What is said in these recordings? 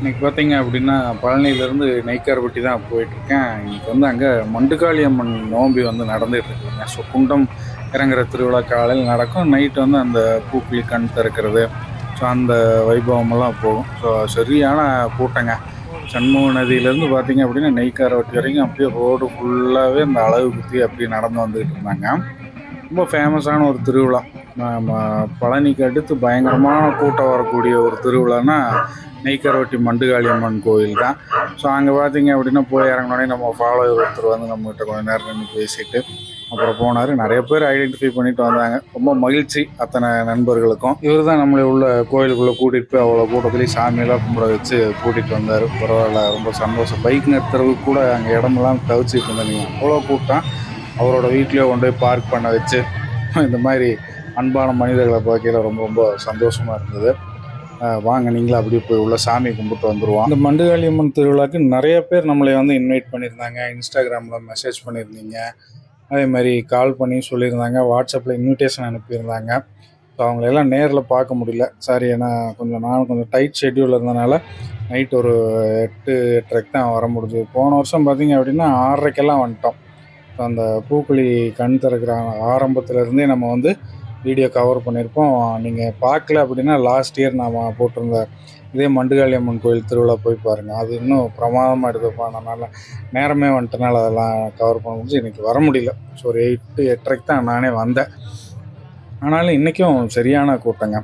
இன்றைக்கி பார்த்தீங்க அப்படின்னா பழனியிலேருந்து நெய்க்காரப்பட்டி தான் போயிட்டுருக்கேன். இன்னைக்கு வந்து அங்கே மண்டுக்காளி அம்மன் நோம்பி வந்து நடந்துகிட்டு இருக்குங்க ஸோ குண்டம் இறங்குற திருவிழா காலையில் நடக்கும். நைட்டு வந்து அந்த பூக்களி கண் திறக்கிறது. ஸோ அந்த வைபவமெல்லாம் போகும். ஸோ சரியான கூட்டங்க. சண்முக நதியிலேருந்து பார்த்தீங்க அப்படின்னா நெய்க்காரவட்டி வரைக்கும் அப்படியே ரோடு ஃபுல்லாகவே அந்த அளவு குத்தி அப்படியே நடந்து வந்துக்கிட்டு இருந்தாங்க. ரொம்ப ஃபேமஸான ஒரு திருவிழா. பழனிக்கு அடுத்து பயங்கரமான கூட்டம் வரக்கூடிய ஒரு திருவிழான்னா நெய்க்கரவட்டி மண்டுகாளி அம்மன் கோயில் தான். ஸோ அங்கே பார்த்தீங்க அப்படின்னா போய் இறங்கினோடனே நம்ம ஃபாலோவர் ஒருத்தர் வந்து நம்மகிட்ட கொஞ்ச நேரம் நின்று பேசிட்டு அப்புறம் போனார். நிறைய பேர் ஐடென்டிஃபை பண்ணிட்டு வந்தாங்க. ரொம்ப மகிழ்ச்சி அத்தனை நண்பர்களுக்கும். இவர் தான் நம்மளை உள்ள கோயிலுக்குள்ளே கூட்டிகிட்டு போய் அவ்வளோ கூட்டத்துலேயும் சாமியெல்லாம் கும்பிட வச்சு கூட்டிகிட்டு வந்தார். பரவாயில்ல ரொம்ப சந்தோஷம். பைக் நிறுத்துறதுக்கு கூட அங்கே இடமெல்லாம் தவிச்சிட்டு இருந்தீங்க. அவ்வளோ கூட்டம். அவரோட வீட்லேயே கொண்டு போய் பார்க் பண்ண வச்சு இந்த மாதிரி அன்பான மனிதர்களை பார்க்கையில ரொம்ப ரொம்ப சந்தோஷமாக இருந்தது. வாங்க நீங்களும் அப்படியே போய் உள்ள சாமி கும்பிட்டு வந்துடுவோம் இந்த மண்டுகாளி அம்மன் திருவிழாக்கு நிறைய பேர் நம்மளை வந்து இன்வைட் பண்ணியிருந்தாங்க. இன்ஸ்டாகிராமில் மெசேஜ் பண்ணியிருந்தீங்க. அதே மாதிரி கால் பண்ணி சொல்லியிருந்தாங்க. வாட்ஸ்அப்பில் இன்விடேஷன் அனுப்பியிருந்தாங்க. ஸோ அவங்களெல்லாம் நேரில் பார்க்க முடியல. சாரி ஏன்னா கொஞ்சம் நான் கொஞ்சம் டைட் ஷெட்யூல் இருந்தனால நைட் ஒரு எட்டு எட்டரைக்கு தான் வர முடிஞ்சது. போன வருஷம் பார்த்தீங்க அப்படின்னா ஆறரைக்கெல்லாம் வந்துட்டோம். ஸோ அந்த பூக்குழி கண் திறக்கிற ஆரம்பத்துலேருந்தே நம்ம வந்து வீடியோ கவர் பண்ணியிருப்போம். நீங்கள் பார்க்கல அப்படின்னா லாஸ்ட் இயர் நாம் போட்டிருந்த இதே மண்டுகாளி அம்மன் கோயில் திருவிழா போய் பாருங்கள் அது இன்னும் பிரமாதமாக எடுத்துப்போம் அதனால் நேரமே வந்துட்டனால அதெல்லாம் கவர் பண்ண முடிஞ்சு இன்றைக்கி வர முடியல. ஸோ ஒரு எயிட்டு எட்டரைக்கு தான் நானே வந்தேன். ஆனாலும் இன்றைக்கும் சரியான கூட்டங்க.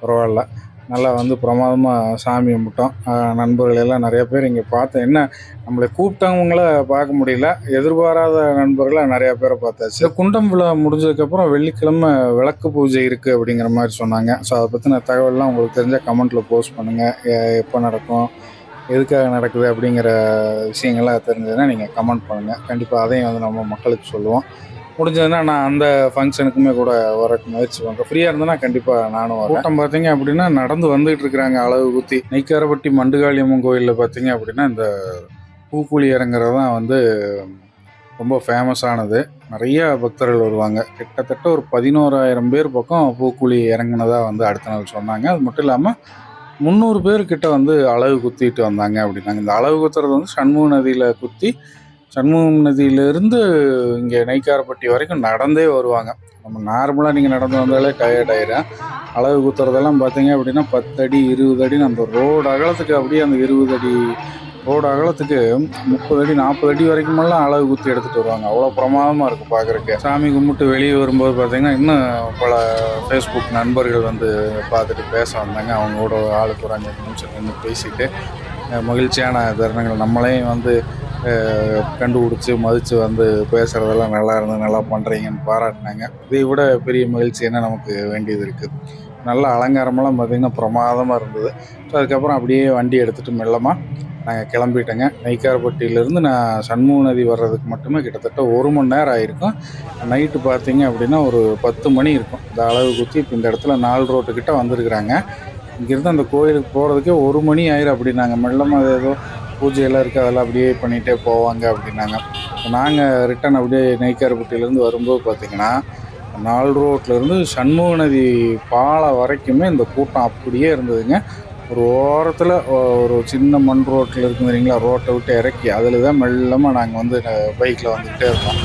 பரவாயில்ல. நல்லா வந்து பிரமாதமாக சாமி கும்பிட்டோம் நண்பர்களெல்லாம் நண்பர்கள் எல்லாம் நிறைய பேர் இங்கே பார்த்தேன் என்ன நம்மளை கூப்பிட்டவங்கள பார்க்க முடியல. எதிர்பாராத நண்பர்களை நிறையா பேரை பார்த்தாச்சு. குண்டம் விழா முடிஞ்சதுக்கப்புறம் வெள்ளிக்கிழமை விளக்கு பூஜை இருக்குது அப்படிங்கிற மாதிரி சொன்னாங்க. ஸோ அதை பற்றின தகவல்லாம் உங்களுக்கு தெரிஞ்சால் கமெண்ட்டில் போஸ்ட் பண்ணுங்கள் எப்போ நடக்கும் எதுக்காக நடக்குது அப்படிங்கிற விஷயங்கள்லாம் தெரிஞ்சதுன்னா நீங்கள் கமெண்ட் பண்ணுங்கள் கண்டிப்பாக அதையும் வந்து நம்ம மக்களுக்கு சொல்லுவோம். முடிஞ்சதுன்னா நான் அந்த ஃபங்க்ஷனுக்குமே கூட வரக்கு முயற்சி பண்ணுறேன் ஃப்ரீயாக இருந்தேன்னா கண்டிப்பாக நானும் வரேன். கூட்டம் பார்த்தீங்க அப்படின்னா நடந்து வந்துகிட்டு இருக்கிறாங்க அளவு குத்தி. நெய்க்காரப்பட்டி மண்டுகாளியம்மன் கோயிலில் பார்த்தீங்க அப்படின்னா இந்த பூக்குழி இறங்குறது தான் வந்து ரொம்ப ஃபேமஸானது நிறைய பக்தர்கள் வருவாங்க. கிட்டத்தட்ட ஒரு பதினோராயிரம் பேர் பக்கம் பூக்குழி இறங்குனதா வந்து அடுத்த நாள் சொன்னாங்க. அது மட்டும் இல்லாமல் முந்நூறு பேர் கிட்ட வந்து அளவு குத்திட்டு வந்தாங்க அப்படின்னாங்க. இந்த அளவு குத்துறது வந்து சண்முக நதியில் குத்தி சண்முகம் நதியிலிருந்து இங்கே நெய்க்காரப்பட்டி வரைக்கும் நடந்தே வருவாங்க. நம்ம நார்மலாக நீங்கள் நடந்து வந்தாலே டயர்ட் ஆயிடும் அளவு குத்துறதெல்லாம் பார்த்தீங்க அப்படின்னா பத்தடி இருபது அடி அந்த ரோடு அகலத்துக்கு அப்படியே அந்த இருபது அடி ரோடு அகலத்துக்கு முப்பது அடி நாற்பது அடி வரைக்குமெல்லாம் அளவு குத்தி எடுத்துகிட்டு வருவாங்க. அவ்வளோ பிரமாதமாக இருக்குது பார்க்குறக்கு சாமி கும்பிட்டு வெளியே வரும்போது பார்த்தீங்கன்னா இன்னும் பல ஃபேஸ்புக் நண்பர்கள் வந்து பார்த்துட்டு பேச வந்தாங்க. அவங்களோட ஆளுக்கு ஒரு அஞ்சு நிமிஷம் நின்று பேசிட்டு மகிழ்ச்சியான தருணங்கள். நம்மளையும் வந்து கண்டுபிடிச்சி மதித்து வந்து பேசுகிறதெல்லாம் நல்லா இருந்தது நல்லா பண்ணுறீங்கன்னு பாராட்டினாங்க. இதை விட பெரிய மகிழ்ச்சி என்ன நமக்கு வேண்டியது இருக்குது நல்ல அலங்காரமெல்லாம் பார்த்திங்கன்னா பிரமாதமாக இருந்தது. ஸோ அதுக்கப்புறம் அப்படியே வண்டி எடுத்துகிட்டு மெல்லமாக நாங்கள் கிளம்பிட்டேங்க. நெய்க்காரப்பட்டியிலேருந்து நான் சண்முக நதி வர்றதுக்கு மட்டுமே கிட்டத்தட்ட ஒரு மணி நேரம் ஆகிருக்கும் நைட்டு பார்த்தீங்க அப்படின்னா ஒரு பத்து மணி இருக்கும். இந்த அளவு குத்தி இப்போ இந்த இடத்துல நாலு ரோட்டுக்கிட்ட வந்திருக்கிறாங்க. இங்கேருந்து அந்த கோயிலுக்கு போகிறதுக்கே ஒரு மணி ஆயிரும் நாங்கள் மெல்லமாக ஏதோ பூஜையெல்லாம் இருக்குது அதெல்லாம் அப்படியே பண்ணிகிட்டே போவாங்க அப்படின்னாங்க. நாங்கள் ரிட்டன் அப்படியே நெய்க்காரப்பட்டியிலேருந்து வரும்போது பார்த்திங்கன்னா நாலு ரோட்லேருந்து சண்முக நதி பாலம் வரைக்குமே இந்த கூட்டம் அப்படியே இருந்ததுங்க. ஒரு ஓரத்தில் ஒரு சின்ன மண் ரோட்டில் இருக்குது தெரியுங்களா ரோட்டை விட்டு இறக்கி அதில் தான் மெல்லமாக நாங்கள் வந்து பைக்கில் வந்துக்கிட்டே இருந்தோம்.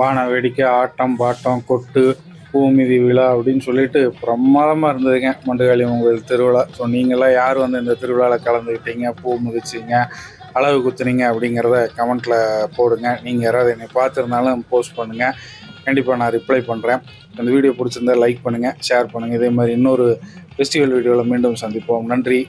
வான வேடிக்கை ஆட்டம் பாட்டம் கொட்டு பூமிதி விழா அப்படின்னு சொல்லிட்டு பிரமாதமாக இருந்ததுங்க. மண்டுகாளியம்மன் கோயில் திருவிழா. ஸோ நீங்களாம் யார் வந்து இந்த திருவிழாவில் கலந்துக்கிட்டீங்க பூ முதிச்சிங்க அளவு குத்துனீங்க அப்படிங்கிறத கமெண்ட்டில் போடுங்க. நீங்கள் யாராவது என்னை பார்த்துருந்தாலும் போஸ்ட் பண்ணுங்கள் கண்டிப்பாக நான் ரிப்ளை பண்ணுறேன் இந்த வீடியோ பிடிச்சிருந்தா லைக் பண்ணுங்கள் ஷேர் பண்ணுங்கள் இதே மாதிரி இன்னொரு ஃபெஸ்டிவல் வீடியோவில் மீண்டும் சந்திப்போம். நன்றி.